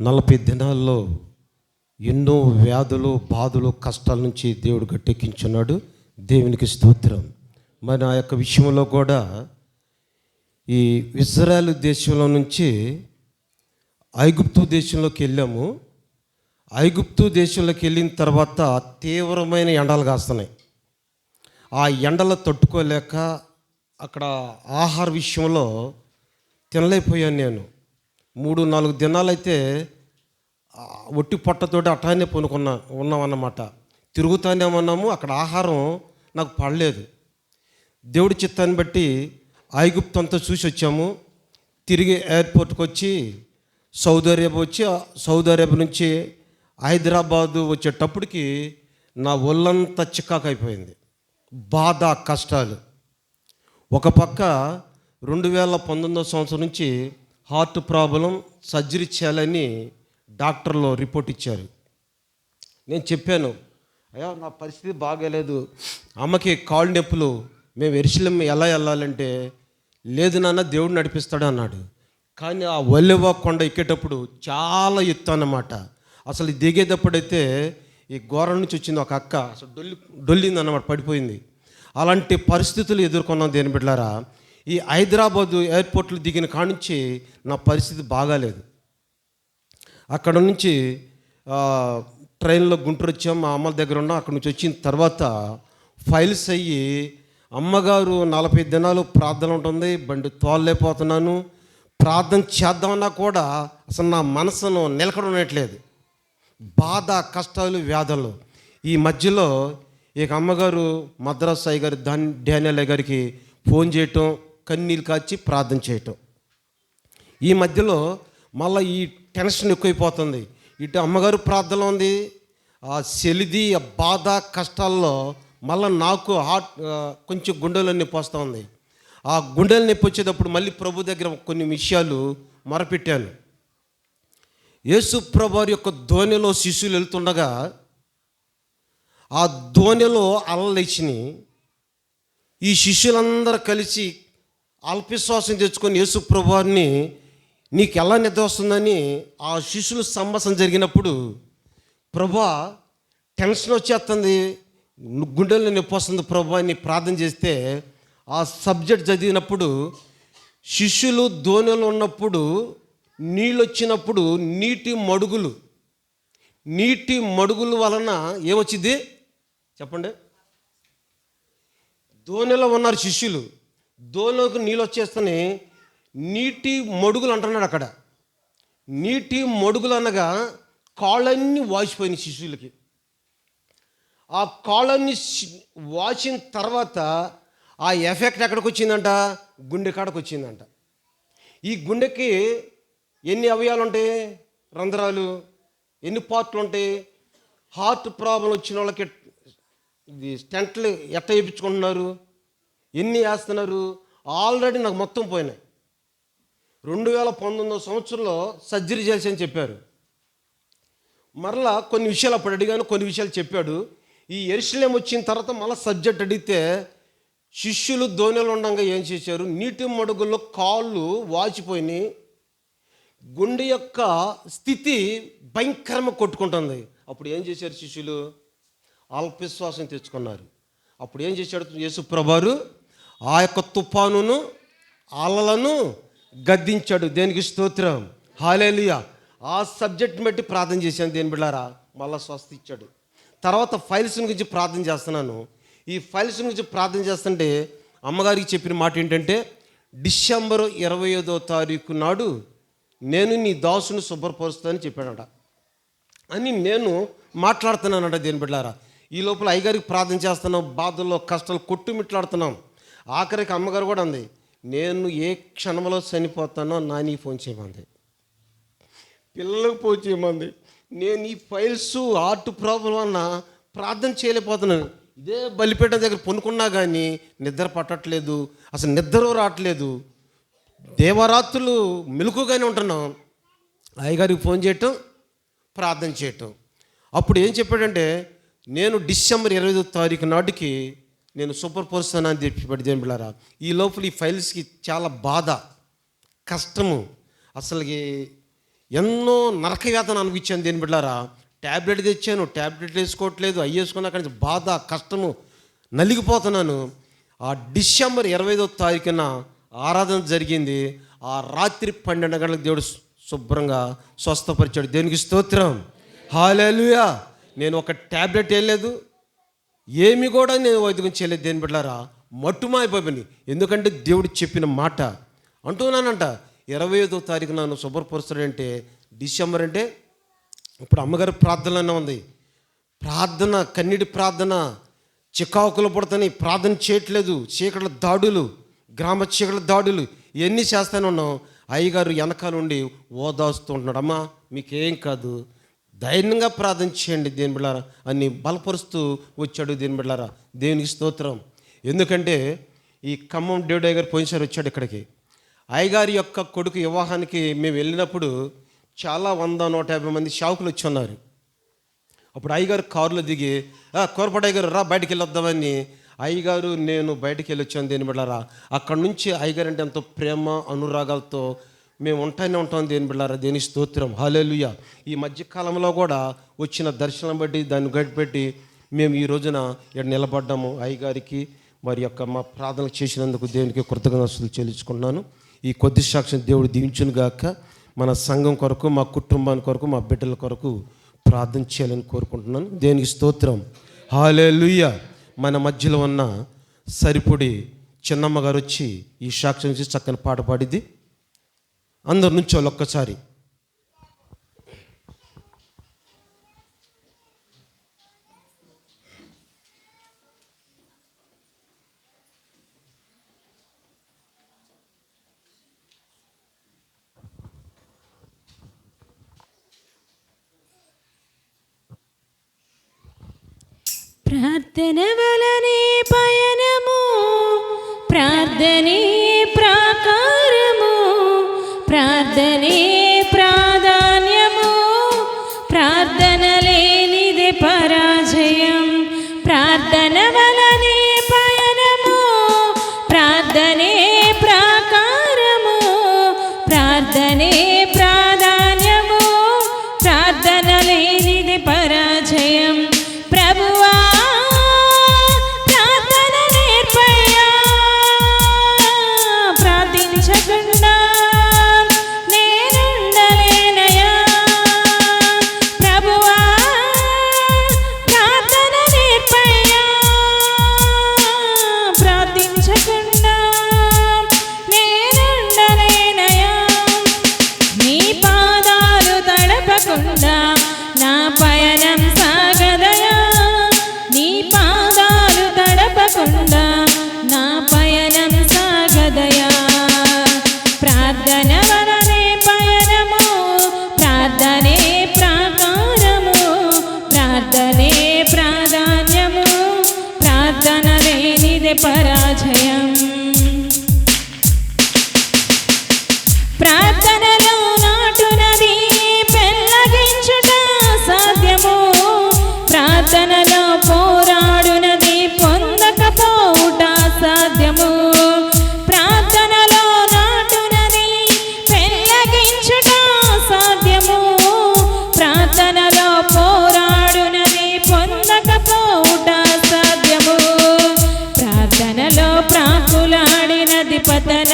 నలభై దినాల్లో ఎన్నో వ్యాధులు బాధలు కష్టాల నుంచి దేవుడు గట్టెక్కించున్నాడు. దేవునికి స్తోత్రం. మరి ఆ యొక్క విషయంలో కూడా ఈ ఇజ్రాయెల్ దేశంలో నుంచి ఐగుప్తు దేశంలోకి వెళ్ళాము. ఐగుప్తు దేశంలోకి వెళ్ళిన తర్వాత తీవ్రమైన ఎండలు కాస్తున్నాయి. ఆ ఎండలు తట్టుకోలేక అక్కడ ఆహార విషయంలో తినలేకపోయాను నేను. మూడు నాలుగు దినాలైతే అయితే ఒట్టి పొట్టతోటి అటానే పొనుకున్నా ఉన్నామన్నమాట. తిరుగుతానే ఉన్నాము అక్కడ ఆహారం నాకు పడలేదు. దేవుడి చిత్తాన్ని బట్టి ఐగుప్తు అంతా చూసి వచ్చాము. తిరిగి ఎయిర్పోర్ట్కి వచ్చి సౌదీ అరేబియా వచ్చి సౌదీ అరేబియా నుంచి హైదరాబాదు వచ్చేటప్పటికి నా ఒళ్ళంతా చిక్కాకు అయిపోయింది. బాధ కష్టాలు. ఒక పక్క రెండు వేల పంతొమ్మిదో సంవత్సరం నుంచి హార్ట్ ప్రాబ్లం సర్జరీ చేయాలని డాక్టర్లు రిపోర్ట్ ఇచ్చారు. నేను చెప్పాను అయ్యా నా పరిస్థితి బాగాలేదు. అమ్మకి కాళ్ళు నొప్పులు. మేము ఎరిశిలం ఎలా వెళ్ళాలంటే లేదు నాన్న దేవుడు నడిపిస్తాడు అన్నాడు. కానీ ఆ వల్లెవా కొండ ఎక్కేటప్పుడు చాలా ఎత్తు అన్నమాట. అసలు దిగేటప్పుడైతే ఈ ఘోరం నుంచి వచ్చింది ఒక అక్క. అసలు డొల్లి డొల్లింది అన్నమాట పడిపోయింది. అలాంటి పరిస్థితులు ఎదుర్కొన్నాం దేని బిడ్డారా ఈ హైదరాబాదు ఎయిర్పోర్ట్లో దిగిన కానుంచి నా పరిస్థితి బాగాలేదు. అక్కడ నుంచి ట్రైన్లో గుంటూరు వచ్చాం మా అమ్మ దగ్గర ఉన్నాం అక్కడ నుంచి వచ్చిన తర్వాత ఫైల్స్ అయ్యి అమ్మగారు నలభై దినాలు ప్రార్థన ఉంటుంది బండి తోలలేకపోతున్నాను ప్రార్థన చేద్దామన్నా కూడా అసలు నా మనసును నిలకడనట్లేదు. బాధ కష్టాలు వ్యాధులు. ఈ మధ్యలో ఇక అమ్మగారు మద్రాసు అయ్య గారి దాన్ డానియల్ గారికి ఫోన్ చేయటం కన్నీళ్ళు కాచి ప్రార్థన చేయటం. ఈ మధ్యలో మళ్ళీ ఈ టెన్షన్ ఎక్కువైపోతుంది. ఇటు అమ్మగారు ప్రార్థన ఉంది. ఆ సెలిది ఆ బాధ కష్టాల్లో మళ్ళీ నాకు హార్ట్ ఆ, కొంచెం గుండెలో నొప్పి వస్తూ ఉంది. ఆ గుండెల నొప్పి వచ్చేటప్పుడు మళ్ళీ ప్రభు దగ్గర కొన్ని విషయాలు మొరపెట్టాను. యేసు ప్రభు యొక్క ధోనిలో శిశువులు వెళ్తుండగా ఆ ధోనిలో అలలేచిని ఈ శిష్యులందరూ కలిసి అల్పవిశ్వాసం తెచ్చుకొని యేసు ప్రభువారిని నీకు ఎలా నిద్ర వస్తుందని ఆ శిష్యులు సంభాషణ జరిగినప్పుడు ప్రభా టెన్షన్ వచ్చేస్తుంది గుండెల్లో నొప్పి వస్తుంది ప్రభా అని ప్రార్థన చేస్తే ఆ సబ్జెక్ట్ చదివినప్పుడు శిష్యులు దోణిలో ఉన్నప్పుడు నీళ్ళు వచ్చినప్పుడు నీటి మడుగులు నీటి మడుగుల వలన ఏమొచ్చింది చెప్పండి. దోణిలో ఉన్నారు శిష్యులు. దోలోకి నీళ్ళు వచ్చేస్తని నీటి మడుగులు అంటున్నాడు అక్కడ. నీటి మడుగులు అనగా కాళ్ళన్నీ వాసిపోయినాయి శిశువులకి ఆ కాళ్ళన్నీ వాచిన తర్వాత ఆ ఎఫెక్ట్ ఎక్కడికి వచ్చిందంట గుండె కాడకు వచ్చిందంట ఈ గుండెకి ఎన్ని అవయాలు ఉంటాయి రంధ్రాలు ఎన్ని పార్ట్లు ఉంటాయి హార్ట్ ప్రాబ్లం వచ్చిన వాళ్ళకి ఇది స్టెంట్లు ఎట్ట వేయించుకుంటున్నారు? ఎన్ని వేస్తున్నారు? ఆల్రెడీ నాకు మొత్తం పోయినాయి. రెండు వేల పంతొమ్మిదో సంవత్సరంలో సర్జరీ చేసి అని చెప్పారు. మరలా కొన్ని విషయాలు అప్పుడు అడిగాను కొన్ని విషయాలు చెప్పాడు. ఈ ఎరుసలేం వచ్చిన తర్వాత మళ్ళీ సబ్జెక్ట్ అడిగితే శిష్యులు ధోనిలో ఉండగా ఏం చేశారు? నీటి మడుగుల్లో కాళ్ళు వాచిపోయినాయి. గుండె యొక్క స్థితి భయంకరంగా కొట్టుకుంటుంది. అప్పుడు ఏం చేశారు శిష్యులు? అల్పవిశ్వాసం తెచ్చుకున్నారు. అప్పుడు ఏం చేశాడు యేసుప్రభారు ఆ యొక్క తుఫానును అలలను గద్దించాడు. దేనికి స్తోత్రం? హాలేలియా. ఆ సబ్జెక్ట్ బట్టి ప్రార్థన చేశాను దేని బిళ్ళారా మళ్ళా స్వస్థ ఇచ్చాడు. తర్వాత ఫైల్స్ గురించి ప్రార్థన చేస్తున్నాను. ఈ ఫైల్స్ గురించి ప్రార్థన చేస్తుంటే అమ్మగారికి చెప్పిన మాట ఏంటంటే డిసెంబర్ ఇరవై ఐదో తారీఖు నాడు నేను నీ దాసును శుభ్రపరుస్తానని చెప్పాడట. అని నేను మాట్లాడుతున్నానట దేని బిడ్డారా. ఈ లోపల అయ్యగారికి ప్రార్థన చేస్తున్నాం. బాధల్లో కష్టాలు కొట్టుమిట్లాడుతున్నాం. ఆఖరికి అమ్మగారు కూడా ఉంది నేను ఏ క్షణంలో చనిపోతానో నాని ఫోన్ చేయమంది. పిల్లలకు ఫోన్ చేయమంది నేను ఈ ఫైల్స్ ఆర్ట్ ప్రాబ్లం అన్న ప్రార్థన చేయలేకపోతున్నాను. ఇదే బలిపేట దగ్గర పొనుకున్నా కానీ నిద్ర పట్టట్లేదు అసలు నిద్ర రావట్లేదు. దేవరాత్రులు మెలుకుగానే ఉంటున్నాం. అయ్యగారికి ఫోన్ చేయటం ప్రార్థన చేయటం. అప్పుడు ఏం చెప్పాడంటే నేను డిసెంబర్ ఇరవై ఐదో తారీఖు నాటికి నేను సూపర్ పర్సన్ అని చెప్పి దేని బిళ్ళారా. ఈ లోపల ఈ ఫైల్స్కి చాలా బాధ కష్టము. అసలుకి ఎన్నో నరక వేదన అనిపించాను దేని బిడ్డారా ట్యాబ్లెట్ తెచ్చాను ట్యాబ్లెట్ వేసుకోవట్లేదు అవి వేసుకున్నా కానీ బాధ కష్టము. నలిగిపోతున్నాను. ఆ డిసెంబర్ ఇరవై ఐదో తారీఖున ఆరాధన జరిగింది. ఆ రాత్రి పన్నెండు గంటలకు దేవుడు శుభ్రంగా స్వస్థపరిచాడు. దేనికి స్తోత్రం? హాలేలుయా నేను ఒక ట్యాబ్లెట్ వేయలేదు ఏమి కూడా నేను వైద్యం చేయలేదు దేని బిడ్డారా మట్టుమాయిపోయింది ఎందుకంటే దేవుడు చెప్పిన మాట. అంటున్నానంట ఇరవై ఐదో తారీఖు నన్ను శుభ్రపరుస్తాడంటే డిసెంబర్ అంటే ఇప్పుడు అమ్మగారి ప్రార్థనలోనే ఉంది. ప్రార్థన కన్నీటి ప్రార్థన చికాకులు పడుతున్నాయి ప్రార్థన చేయట్లేదు చీకట్ల దాడులు గ్రామ చీకట్ల దాడులు ఇవన్నీ చేస్తానే ఉన్నాం అయ్యగారు వెనకాల ఉండి ఓదాస్తూ ఉంటున్నాడు. అమ్మా మీకేం కాదు. ధైర్యంగా ప్రార్థన చేయండి దేని బిళ్ళారా అని బలపరుస్తూ వచ్చాడు దేని బిళ్ళారా దేవునికి స్తోత్రం. ఎందుకంటే ఈ ఖమ్మం డేవిడ్ గారు పోయినసారి వచ్చాడు ఇక్కడికి. అయ్యగారి యొక్క కొడుకు వివాహానికి మేము వెళ్ళినప్పుడు చాలా వంద నూట యాభై మంది షావుకులు వచ్చి ఉన్నారు. అప్పుడు అయ్యగారు కారులో దిగి కోరపడ అయ్యగారు రా బయటికి వెళ్ళొద్దామని. అయ్యగారు నేను బయటికి వెళ్ళొచ్చాను దేని బిళ్ళారా అక్కడ నుంచి అయ్యగారు అంటే ఎంతో ప్రేమ అనురాగాలతో మేము ఉంటానే ఉంటాం దేని బిళ్ళారా దేని స్తోత్రం. హాలేలుయ ఈ మధ్యకాలంలో కూడా వచ్చిన దర్శనం బట్టి దాన్ని గడిపెట్టి మేము ఈ రోజున ఇక్కడ నిలబడ్డాము అయ్యగారికి. మరి యొక్క మా ప్రార్థన చేసినందుకు దేవునికి కృతజ్ఞతలు చెల్లించుకున్నాను ఈ కొద్ది సాక్ష్యం దేవుడు దీవించును గాక. మన సంఘం కొరకు మా కుటుంబాని కొరకు మా బిడ్డల కొరకు ప్రార్థన చేయాలని కోరుకుంటున్నాను. దేనికి స్తోత్రం. హాలేలుయ్య మన మధ్యలో ఉన్న సరిపొడి చిన్నమ్మ గారు వచ్చి ఈ సాక్ష్యం చేసి చక్కని పాట పాడింది అందరు నుంచి ఒక్కసారి. ప్రార్థన వలనే పయనము. ప్రార్థనే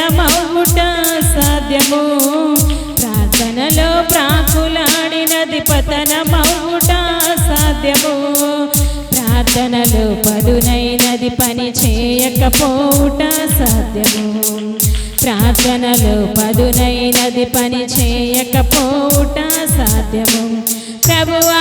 పతనమవుట సాధ్యము. ప్రార్థనలో ప్రాకులాడినది పతనమవుట సాధ్యము. ప్రార్థనలో పదునైనది పని చేయకపోవుట సాధ్యము. ప్రార్థనలో పదునైనది పని చేయకపోవుట సాధ్యము. ప్రభువా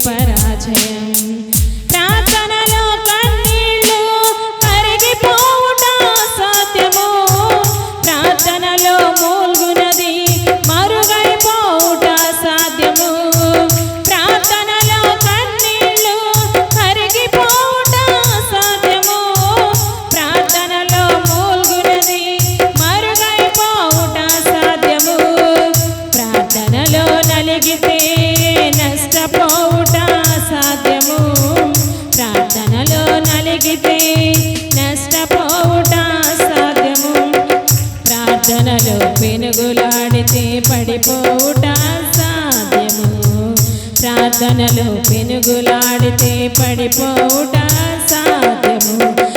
పరాజయం ప్రార్థనలో పెనుగులాడితే పడిపోవుట సాధ్యము.